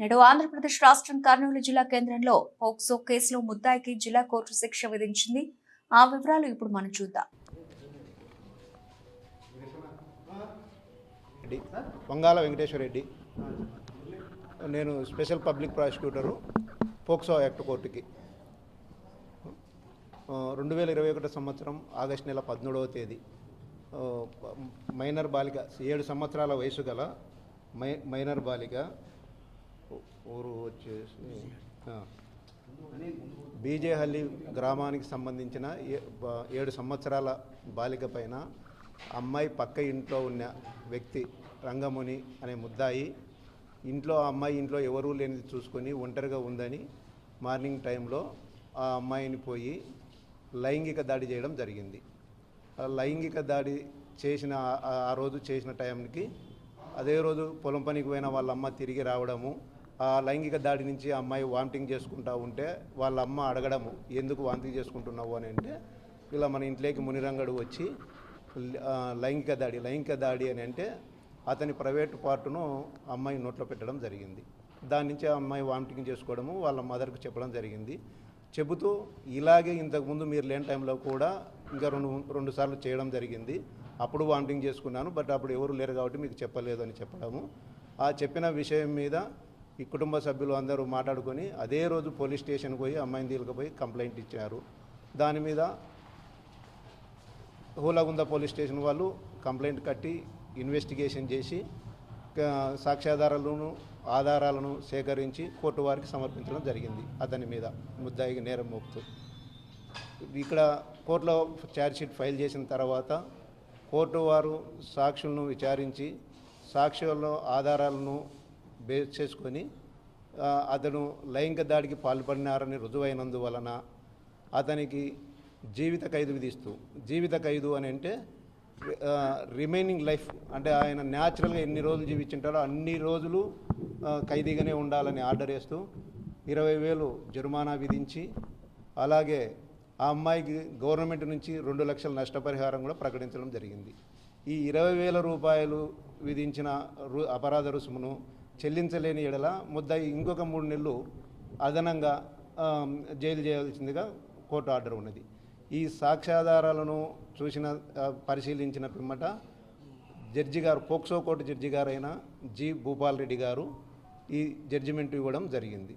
నేడు ఆంధ్రప్రదేశ్ రాష్ట్రం కర్నూలు జిల్లా కేంద్రంలో పోక్సో కేసులో ముద్దాయికి జిల్లా కోర్టు శిక్ష విధించింది. ఆ వివరాలు ఇప్పుడు మనం చూద్దాం. వంగాల వెంకటేశ్వర రెడ్డి. నేను special public prosecutor POCSO act కోర్టుకి. రెండు వేల ఇరవై ఒకటి సంవత్సరం ఆగస్టు నెల పద్మూడవ తేదీ. మైనర్ బాలిక ఏడు సంవత్సరాల వయసు గల మై మైనర్ బాలిక ఊరు వచ్చేసి బీజేహల్లి గ్రామానికి సంబంధించిన ఏ- ఏడు సంవత్సరాల బాలిక పైన అమ్మాయి పక్క ఇంట్లో ఉన్న వ్యక్తి రంగముని అనే ముద్దాయి ఇంట్లో ఆ అమ్మాయి ఇంట్లో ఎవరూ లేనిది చూసుకొని ఒంటరిగా ఉందని మార్నింగ్ టైంలో ఆ అమ్మాయిని పోయి లైంగిక దాడి చేయడం జరిగింది. ఆ లైంగిక దాడి చేసిన ఆ- రోజు చేసిన టైంకి అదే రోజు పొలం పనికి పోయిన వాళ్ళ అమ్మ తిరిగి రావడము లైంగిక దాడి నుంచి ఆ అమ్మాయి వామిటింగ్ చేసుకుంటా ఉంటే వాళ్ళ అమ్మ అడగడము ఎందుకు వాంతింగ్ చేసుకుంటున్నావు? అని అంటే ఇలా మన ఇంట్లోకి మునిరంగడు వచ్చి లైంగిక దాడి లైంగిక దాడి అని అంటే అతని ప్రైవేట్ పార్టును అమ్మాయి నోట్లో పెట్టడం జరిగింది. దాని నుంచి ఆ అమ్మాయి వామిటింగ్ చేసుకోవడము వాళ్ళ మదర్కు చెప్పడం జరిగింది. చెబుతూ ఇలాగే ఇంతకుముందు మీరు లేని టైంలో కూడా ఇంకా రెండు రెండు సార్లు చేయడం జరిగింది. అప్పుడు వామిటింగ్ చేసుకున్నాను బట్ అప్పుడు ఎవరు లేరు కాబట్టి మీకు చెప్పలేదు అని చెప్పడము. ఆ చెప్పిన విషయం మీద ఈ కుటుంబ సభ్యులు అందరూ మాట్లాడుకొని అదే రోజు పోలీస్ స్టేషన్కి పోయి అమ్మాయిని తీసుకుపోయి కంప్లైంట్ ఇచ్చారు. దాని మీద హూలగుంద పోలీస్ స్టేషన్ వాళ్ళు కంప్లైంట్ కట్టి ఇన్వెస్టిగేషన్ చేసి సాక్ష్యాధారాలను ఆధారాలను సేకరించి కోర్టు వారికి సమర్పించడం జరిగింది అతని మీద ముద్దాయికి నేరం మోపుతూ. ఇక్కడ కోర్టులో ఛార్జ్షీట్ ఫైల్ చేసిన తర్వాత కోర్టు వారు సాక్షులను విచారించి సాక్ష్యాల్లో ఆధారాలను బేస్ చేసుకొని అతను లైంగిక దాడికి పాల్పడినారని రుజువైనందువలన అతనికి జీవిత ఖైదు విధిస్తూ జీవిత ఖైదు అని అంటే రిమైనింగ్ లైఫ్ అంటే ఆయన న్యాచురల్గా ఎన్ని రోజులు జీవించుంటాడో అన్ని రోజులు ఖైదీగానే ఉండాలని ఆర్డర్ వేస్తూ ఇరవై వేలు జరిమానా విధించి అలాగే ఆ అమ్మాయికి గవర్నమెంట్ నుంచి రెండు లక్షల నష్టపరిహారం కూడా ప్రకటించడం జరిగింది. ఈ ఇరవై వేల రూపాయలు విధించిన రు అపరాధ రుసుమును చెల్లించలేని ఎడల ముద్దాయి ఇంకొక మూడు నెలలు అదనంగా జైలు చేయాల్సిందిగా కోర్టు ఆర్డర్ ఉన్నది. ఈ సాక్ష్యాధారాలను చూసిన పరిశీలించిన పిమ్మట జడ్జి గారు పోక్సో కోర్టు జడ్జి గారైన జి భూపాల్ రెడ్డి గారు ఈ జడ్జిమెంట్ ఇవ్వడం జరిగింది.